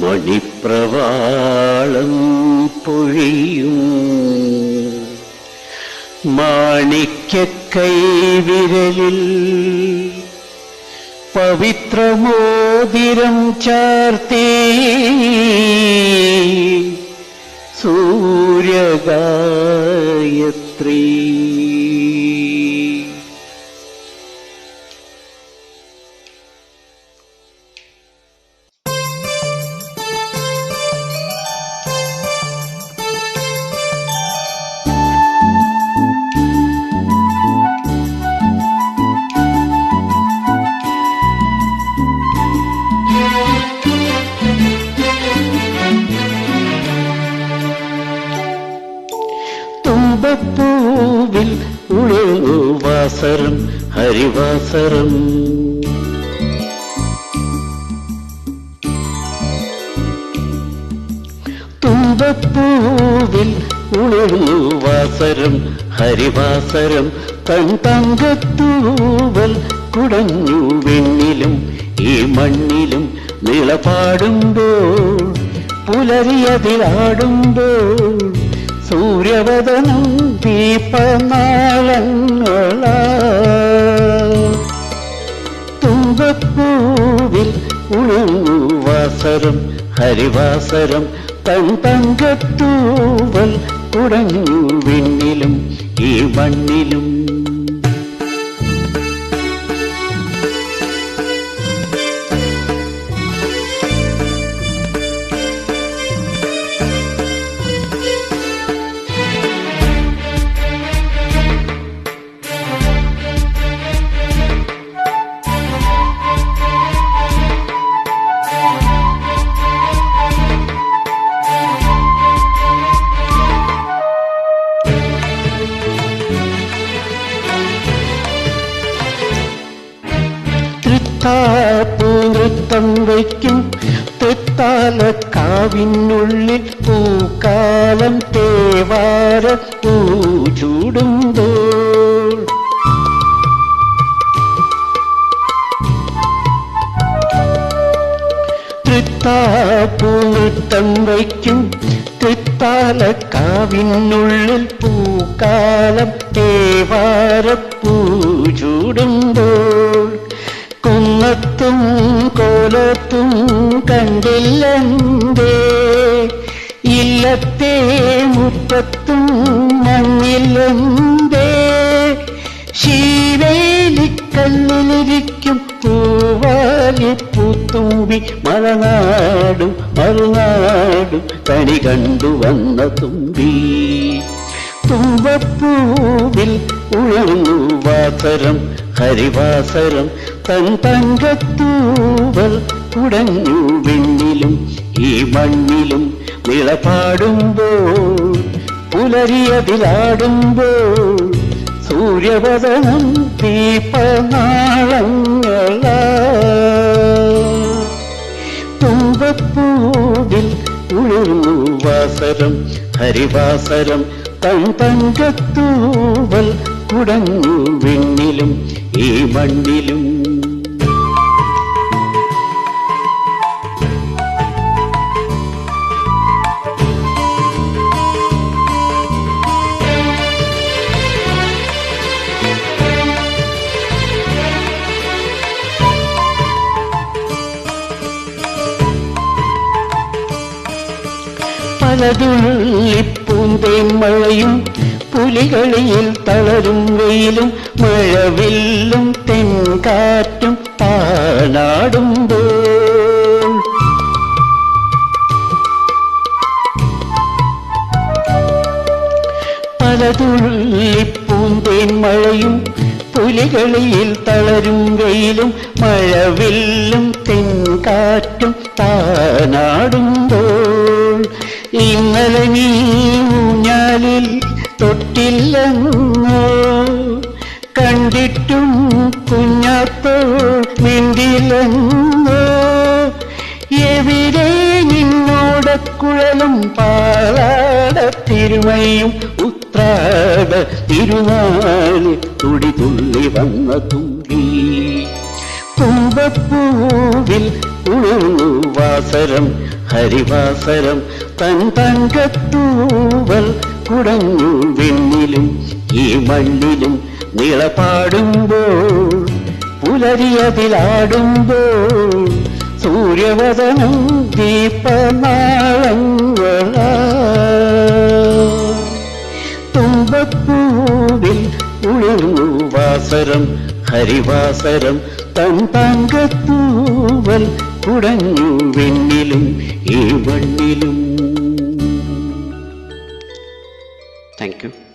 മണിപ്രവാളം പൊഴിയും. മാണിക്യ കൈവിരലിൽ പവിത്രമോതിരം ചാർത്തി. സൂര്യഗായത്രീ തുമ്പപ്പൂവിൽ ഉഴങ്ങു വാസരം ഹരിവാസരം. തുമ്പപ്പൂവിൽ ഉണർന്നു വാസരം ഹരിവാസരം. തൻ തങ്കത്തൂവൽ കുടഞ്ഞു വെണ്ണിലും ഈ മണ്ണിലും നിളപാടുമ്പോൾ പുലരിയതിലാടുമ്പോൾ സൂര്യവദനം ദീപനാളങ്ങളാ തുമ്പപ്പൂവിൽ ഉണങ്ങുവാസരം ഹരിവാസരം തൻ തങ്കത്തൂവൽ കുടഞ്ഞു വിണ്ണിലും ഈ മണ്ണിലും നൃത്തം വയ്ക്കും തൃത്താല കാവിനുള്ളിൽ പൂക്കാലം തേവാര പൂചൂടുമ്പോൾ തൃത്താപ്പൂത്തന്തയ്ക്കും തൃത്താപ്പൂ നൃത്തം വയ്ക്കും തൃത്താല കാവിനുള്ളിൽ പൂക്കാലം തേവാരപ്പൂ ചൂടുമ്പോൾ കുന്നത്തും കോലത്തും കണ്ടില്ലെന്തേ ഇല്ലത്തെ മുപ്പത്തും മണ്ണില്ലെന്തേ ശീവേലിക്കല്ലിലിരിക്കും പൂവാലി പൂത്തുമ്പി മലനാടും മറുനാടും കണി കണ്ടു വന്ന തുമ്പി. തുമ്പപ്പൂവിൽ ഉഴന്നു വാസരം ഹരിവാസരം തൻ തങ്കത്തൂവൽ കുടഞ്ഞു വെണ്ണിലും ഈ മണ്ണിലും വിളപാടുമ്പോൾ പുലരിയതിലാടുമ്പോൾ സൂര്യവദനം ദീപനാളങ്ങള തുമ്പപ്പൂവിൽ ഉണർന്നു വാസരം ഹരിവാസരം തൻ തങ്കത്തൂവൽ കുടഞ്ഞു വെണ്ണിലും ഈ മണ്ണിലും പലതുള്ളിപ്പൂന്തേൻ മഴയും പുലികളിയിൽ തളരും വെയിലും മഴവില്ലും തെൻകാറ്റും താനാടുമ്പോൾ പലതുള്ളിപ്പൂന്തേൻ മഴയും പുലികളിയിൽ തളരും വെയിലും മഴവില്ലും തെൻകാറ്റും താനാടുമ്പോൾ ഇന്നലെ നീ ഊഞ്ഞാലിൽ തൊട്ടില്ലെന്നോ? കണ്ടിട്ടും കുഞ്ഞാത്തോ മിണ്ടില്ലെന്നോ എവിടെ നിന്നോടക്കുഴലും പാലാട തിരുമയും ഉത്രാട തിരുനാളി തുടി തുള്ളി വന്ന തുമ്പി കുമ്പപ്പൂവിൽ ഉണർന്നു വാസരം ഹരിവാസരം തൻ തങ്കത്തൂവൽ കുടഞ്ഞു വെണ്ണിലും ഈ മണ്ണിലും നിളപാടുമ്പോൾ പുലരിയതിലാടുമ്പോൾ സൂര്യവദനം ദീപനാളങ്ങള തുമ്പപ്പൂവിൽ ഉളിർന്നു വാസരം ഹരിവാസരം തൻ തങ്കത്തൂവൽ കുടഞ്ഞു വെണ്ണിലും ഈ മണ്ണിലും Thank you.